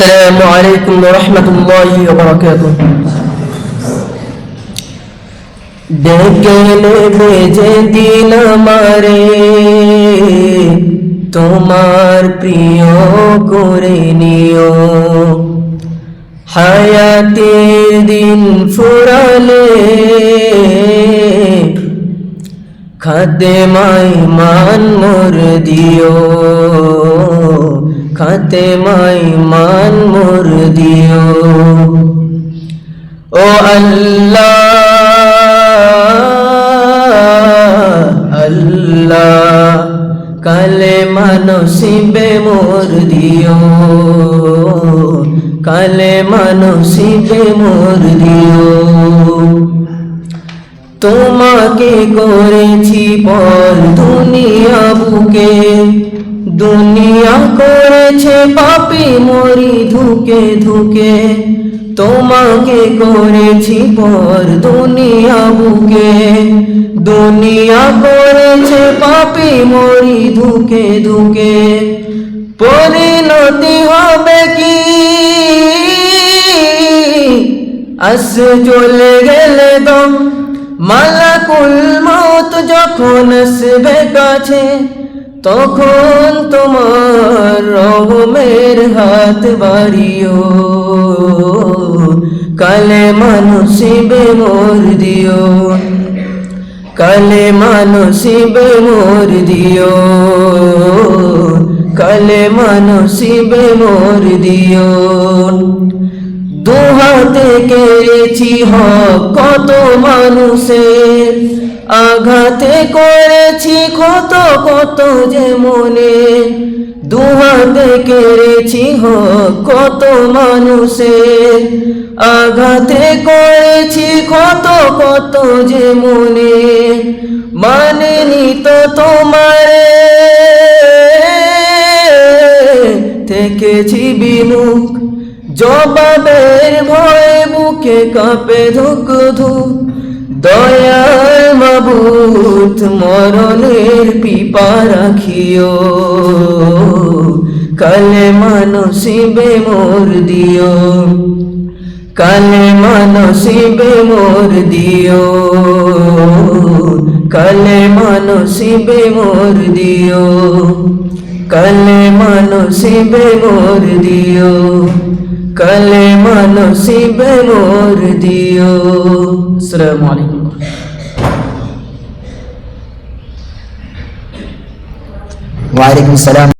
السلام عليكم ورحمة الله وبركاته ডেকে নেবে যে দিন আমারে তোমার প্রিয় করে নিও হায়াতের দিন ফুরালে খাতে মাই মান মোর দিও খাতে মাই মান মোর দিও ও আল্লাহ আল্লাহ কালে মানসিবে মোর দিও কালে মানসিবে মোর দিও তোমাকে করেছি পর দুনিয়া করেছে পাপি মরি ধুকে ধুকে। তোমাকে করেছি পর দুনিয়া বুকে। দুনিয়া করেছে পাপি মরি ধুকে ধুকে। পরিণতি হবে কি? আস চলে গেলে দম। মালাকুল মত যখন আসবে কাছে তখন তোমার রহমের হাত বাড়িও। কালে মানুষিবে মোর দিও। কালে মানুষিবে মোর দিও। কালে মানুষিবে মোর দিও। দুহাতে কেড়েছি হক, কত মানুষের আঘাতে করেছি কত কত যে মনে। দুহাতে কেড়েছি হক কত মানুষে আঘাতে করেছি কত কত যে মনে। মানেনি তো তোমারে। থেকেছি বিমুখ। জবাবের ভয়ে বুকে কাঁপে ধুক ধুক দয়াল মাবুত, মরণের পিপা রাখিও। কালে মানসিবে মোর দিও। কালে মানসিবে মোর দিও। কালে মানসিবে মোর দিও। কালে মানসিবে মোর দিও। কালে মানসিবে মোর দিও আসসালামু আলাইকুম ওয়ালাইকুম সালাম